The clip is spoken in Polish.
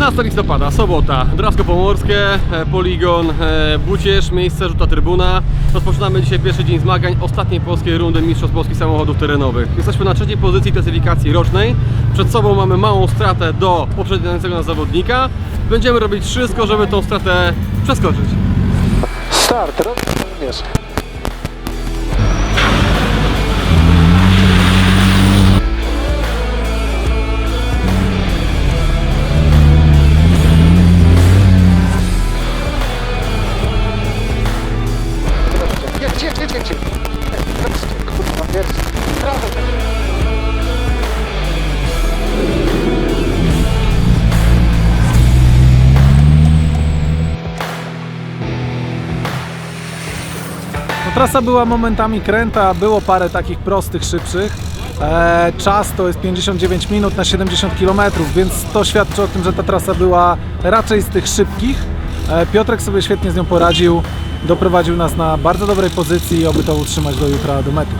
13 listopada, sobota, Drawsko Pomorskie, e, Poligon, e, Bucierz, miejsce rzuta trybuna. Rozpoczynamy dzisiaj pierwszy dzień zmagań ostatniej polskiej rundy Mistrzostw Polskich Samochodów Terenowych. Jesteśmy na trzeciej pozycji klasyfikacji rocznej. Przed sobą mamy małą stratę do poprzedzającego nas zawodnika. Będziemy robić wszystko, żeby tą stratę przeskoczyć. Start, również. Jedź, jedź. Kurwa, jedź. Prawo. No, trasa była momentami kręta, było parę takich prostych, szybszych. E, czas to jest 59 minut na 70 km, więc to świadczy o tym, że ta trasa była raczej z tych szybkich. E, Piotrek sobie świetnie z nią poradził, doprowadził nas na bardzo dobrej pozycji i oby to utrzymać do jutra, do mety.